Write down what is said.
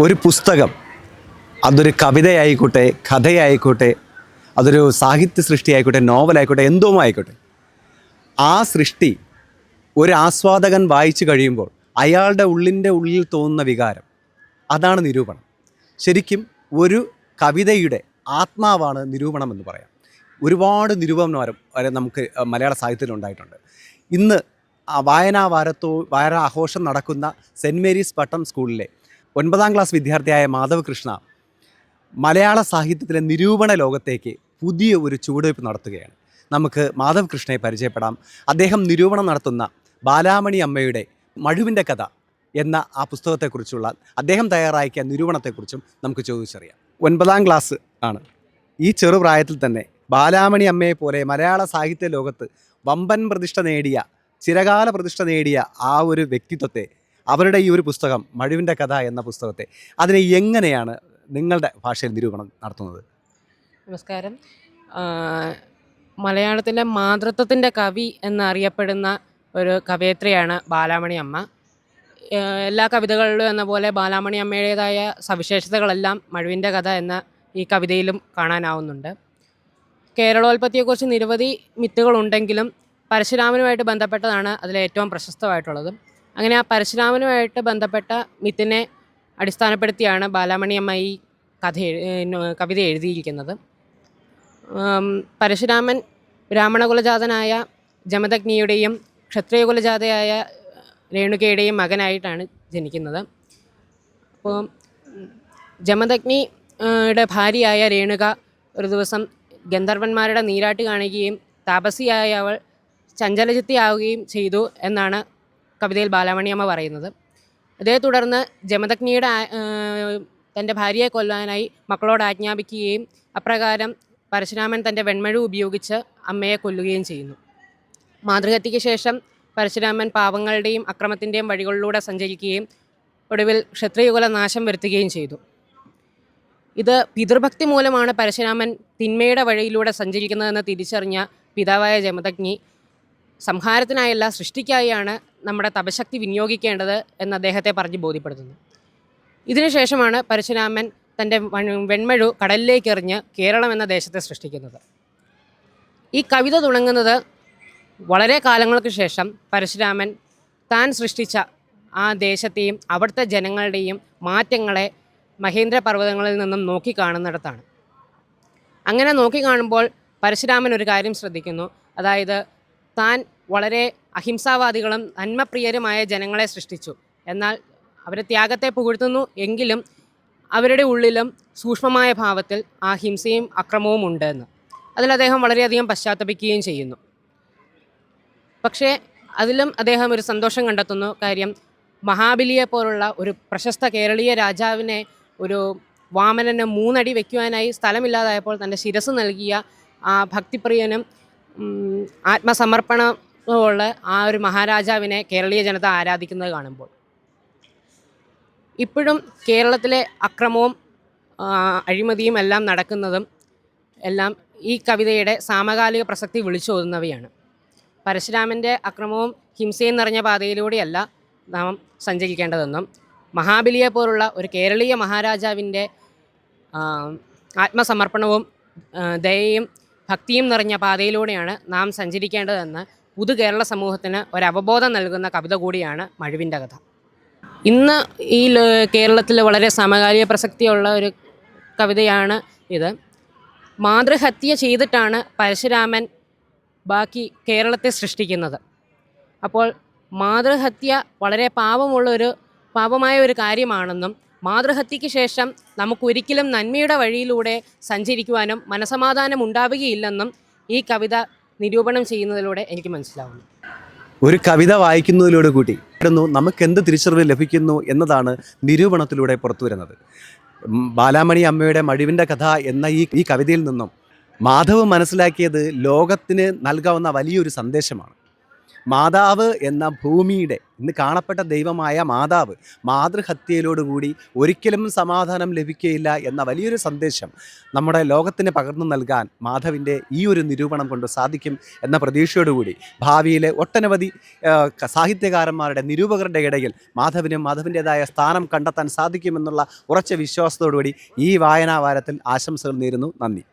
ഒരു പുസ്തകം. അതൊരു കവിതയായിക്കോട്ടെ കഥയായിക്കോട്ടെ അതൊരു സാഹിത്യ സൃഷ്ടിയായിക്കോട്ടെ നോവലായിക്കോട്ടെ എന്തോ ആയിക്കോട്ടെ ആ സൃഷ്ടി ഒരു ആസ്വാദകൻ വായിച്ചു കഴിയുമ്പോൾ അയാളുടെ ഉള്ളിന്റെ ഉള്ളിൽ തോന്നുന്ന വികാരം അതാണ് നിരൂപണം. ശരിക്കും ഒരു കവിതയുടെ ആത്മാവാണ് നിരൂപണം എന്ന് പറയാം. ഒരുപാട് നിരൂപണം വരെ നമുക്ക് മലയാള സാഹിത്യത്തിൽ ഉണ്ടായിട്ടുണ്ട്. ഇന്ന് ആ വായനാ വാരത്തോ വായനാ ആഘോഷം നടക്കുന്ന സെന്റ് മേരീസ് പട്ടം സ്കൂളിലെ ഒൻപതാം ക്ലാസ് വിദ്യാർത്ഥിയായ മാധവകൃഷ്ണ മലയാള സാഹിത്യത്തിലെ നിരൂപണ ലോകത്തേക്ക് പുതിയ ഒരു ചുവടുവയ്പ് നടത്തുകയാണ്. നമുക്ക് മാധവകൃഷ്ണയെ പരിചയപ്പെടാം. അദ്ദേഹം നിരൂപണം നടത്തുന്ന ബാലാമണി അമ്മയുടെ മഴുവിന്റെ കഥ എന്ന ആ പുസ്തകത്തെക്കുറിച്ചുള്ള അദ്ദേഹം തയ്യാറാക്കിയ നിരൂപണത്തെക്കുറിച്ചും നമുക്ക് ചോദിച്ചറിയാം. ഒൻപതാം ക്ലാസ് ആണ്. ഈ ചെറുപ്രായത്തിൽ തന്നെ ബാലാമണി അമ്മയെ പോലെ മലയാള സാഹിത്യ ലോകത്ത് വമ്പൻ പ്രതിഷ്ഠ നേടിയ ചിരകാല പ്രതിഷ്ഠ നേടിയ ആ ഒരു വ്യക്തിത്വത്തെ അവരുടെ ഈ ഒരു പുസ്തകം മഴുവിന്റെ കഥ എന്ന പുസ്തകത്തെ അതിനെ എങ്ങനെയാണ് നിങ്ങളുടെ ഭാഷയിൽ നിരൂപണം നടത്തുന്നത്? നമസ്കാരം. മലയാളത്തിന്റെ മാതൃത്വത്തിന്റെ കവി എന്നറിയപ്പെടുന്ന ഒരു കവയത്രിയാണ് ബാലാമണി അമ്മ. എല്ലാ കവിതകളിലും എന്ന പോലെ ബാലാമണി അമ്മയുടേതായ സവിശേഷതകളെല്ലാം മഴുവിന്റെ കഥ എന്ന ഈ കവിതയിലും കാണാനാവുന്നുണ്ട്. കേരളോൽപ്പത്തിയെക്കുറിച്ച് നിരവധി മിത്തുകളുണ്ടെങ്കിലും പരശുരാമനുമായിട്ട് ബന്ധപ്പെട്ടതാണ് അതിലെ ഏറ്റവും പ്രശസ്തമായിട്ടുള്ളത്. അങ്ങനെ ആ പരശുരാമനുമായിട്ട് ബന്ധപ്പെട്ട മിത്തിനെ അടിസ്ഥാനപ്പെടുത്തിയാണ് ബാലാമണി അമ്മ ഈ കഥ കവിത എഴുതിയിരിക്കുന്നത്. പരശുരാമൻ ബ്രാഹ്മണകുലജാതനായ ജമദഗ്നിയുടെയും ക്ഷത്രിയകുലജാതയായ രേണുകയുടെയും മകനായിട്ടാണ് ജനിക്കുന്നത്. അപ്പോൾ ജമദഗ്നിയുടെ യുടെ ഭാര്യയായ രേണുക ഒരു ദിവസം ഗന്ധർവന്മാരുടെ നീരാട്ട് കാണുകയും താപസിയായ അവൾ ചഞ്ചലചിത്തിയാവുകയും ചെയ്തു എന്നാണ് കവിതയിൽ ബാലാമണിയമ്മ പറയുന്നത്. അതേ തുടർന്ന് ജമദഗ്നിയുടെ തന്റെ ഭാര്യയെ കൊല്ലാനായി മക്കളോട് ആജ്ഞാപിക്കുകയും അപ്രകാരം പരശുരാമൻ തന്റെ വെൺമഴു ഉപയോഗിച്ച് അമ്മയെ കൊല്ലുകയും ചെയ്യുന്നു. മാതൃഹത്യയ്ക്ക് ശേഷം പരശുരാമൻ പാവങ്ങളുടെയും അക്രമത്തിന്റെയും വഴികളിലൂടെ സഞ്ചരിക്കുകയും ഒടുവിൽ ക്ഷത്രിയകുല നാശം വരുത്തുകയും ചെയ്തു. ഇത് പിതൃഭക്തി മൂലമാണ് പരശുരാമൻ തിന്മയുടെ വഴിയിലൂടെ സഞ്ചരിക്കുന്നതെന്ന് തിരിച്ചറിഞ്ഞ പിതാവായ ജമദഗ്നി സംഹാരത്തിനായല്ല സൃഷ്ടിക്കായാണ് നമ്മുടെ തപശക്തി വിനിയോഗിക്കേണ്ടത് എന്ന് അദ്ദേഹത്തെ പറഞ്ഞ് ബോധ്യപ്പെടുത്തുന്നു. ഇതിനുശേഷമാണ് പരശുരാമൻ തന്റെ വൺ- വെൺമഴു കടലിലേക്ക് എറിഞ്ഞ് കേരളം എന്ന ദേശത്തെ സൃഷ്ടിക്കുന്നത്. ഈ കവിത തുടങ്ങുന്നത് വളരെ കാലങ്ങൾക്ക് ശേഷം പരശുരാമൻ താൻ സൃഷ്ടിച്ച ആ ദേശത്തെയും അവിടുത്തെ ജനങ്ങളുടെയും മാറ്റങ്ങളെ മഹേന്ദ്ര പർവതങ്ങളിൽ നിന്നും നോക്കിക്കാണുന്നിടത്താണ് അങ്ങനെ നോക്കിക്കാണുമ്പോൾ പരശുരാമൻ ഒരു കാര്യം ശ്രദ്ധിക്കുന്നു. അതായത് താൻ വളരെ അഹിംസാവാദികളും നന്മപ്രിയരുമായ ജനങ്ങളെ സൃഷ്ടിച്ചു. എന്നാൽ അവരെ ത്യാഗത്തെ പുകഴ്ത്തുന്നു എങ്കിലും അവരുടെ ഉള്ളിലും സൂക്ഷ്മമായ ഭാവത്തിൽ ആ ഹിംസയും അക്രമവും ഉണ്ട് എന്ന് അതിൽ അദ്ദേഹം വളരെയധികം പശ്ചാത്തപിക്കുകയും ചെയ്യുന്നു. പക്ഷേ അതിലും അദ്ദേഹം ഒരു സന്തോഷം കണ്ടെത്തുന്നു. കാര്യം മഹാബലിയെ പോലുള്ള ഒരു പ്രശസ്ത കേരളീയ രാജാവിനെ ഒരു വാമനന് മൂന്നടി വയ്ക്കുവാനായി സ്ഥലമില്ലാതായപ്പോൾ തന്റെ ശിരസ് നൽകിയ ആ ഭക്തിപ്രിയനും ആത്മസമർപ്പണമുള്ള ആ ഒരു മഹാരാജാവിനെ കേരളീയ ജനത ആരാധിക്കുന്നത് കാണുമ്പോൾ. ഇപ്പോഴും കേരളത്തിലെ അക്രമവും അഴിമതിയും എല്ലാം നടക്കുന്നതും എല്ലാം ഈ കവിതയുടെ സാമകാലിക പ്രസക്തി വിളിച്ചോതുന്നവയാണ്. പരശുരാമന്റെ അക്രമവും ഹിംസയും നിറഞ്ഞ പാതയിലൂടെയല്ല നാം സഞ്ചരിക്കേണ്ടതെന്നും മഹാബലിയെ പോലുള്ള ഒരു കേരളീയ മഹാരാജാവിന്റെ ആത്മസമർപ്പണവും ദയയും ഭക്തിയും നിറഞ്ഞ പാതയിലൂടെയാണ് നാം സഞ്ചരിക്കേണ്ടതെന്ന് പുതു കേരള സമൂഹത്തിന് ഒരവബോധം നൽകുന്ന കവിത കൂടിയാണ് മഴുവിന്റെ കഥ. ഇന്ന് ഈ കേരളത്തിൽ വളരെ സമകാലിക പ്രസക്തിയുള്ള ഒരു കവിതയാണ് ഇത്. മാതൃഹത്യ ചെയ്തിട്ടാണ് പരശുരാമൻ ബാക്കി കേരളത്തെ സൃഷ്ടിക്കുന്നത്. അപ്പോൾ മാതൃഹത്യ വളരെ പാപമുള്ള ഒരു പാപമായ ഒരു കാര്യമാണെന്നും മാതൃഹത്യയ്ക്ക് ശേഷം നമുക്കൊരിക്കലും നന്മയുടെ വഴിയിലൂടെ സഞ്ചരിക്കുവാനും മനസമാധാനം ഉണ്ടാവുകയില്ലെന്നും ഈ കവിത നിരൂപണം ചെയ്യുന്നതിലൂടെ എനിക്ക് മനസ്സിലാവുന്നു. ഒരു കവിത വായിക്കുന്നതിലൂടെ കൂടി നമുക്ക് എന്ത് തിരിച്ചറിവ് ലഭിക്കുന്നു എന്നതാണ് നിരൂപണത്തിലൂടെ പുറത്തു വരുന്നത്. ബാലാമണി അമ്മയുടെ മടിവിന്റെ കഥ എന്ന ഈ ഈ കവിതയിൽ നിന്നും മാധവ് മനസ്സിലാക്കിയത് ലോകത്തിന് നൽകാവുന്ന വലിയൊരു സന്ദേശമാണ്. മാതാവ് എന്ന ഭൂമിയുടെ ഇന്ന് കാണപ്പെട്ട ദൈവമായ മാതാവ് മാതൃഹത്യയിലോടുകൂടി ഒരിക്കലും സമാധാനം ലഭിക്കുകയില്ല എന്ന വലിയൊരു സന്ദേശം നമ്മുടെ ലോകത്തിന് പകർന്നു നൽകാൻ മാധവിന്റെ ഈ ഒരു നിരൂപണം കൊണ്ട് സാധിക്കും എന്ന പ്രതീക്ഷയോടുകൂടി ഭാവിയിലെ ഒട്ടനവധി സാഹിത്യകാരന്മാരുടെ നിരൂപകരുടെ ഇടയിൽ മാധവിനും മാധവിന്റെതായ സ്ഥാനം കണ്ടെത്താൻ സാധിക്കുമെന്നുള്ള ഉറച്ച വിശ്വാസത്തോടുകൂടി ഈ വായനാവാരത്തിൽ ആശംസകൾ നേരുന്നു. നന്ദി.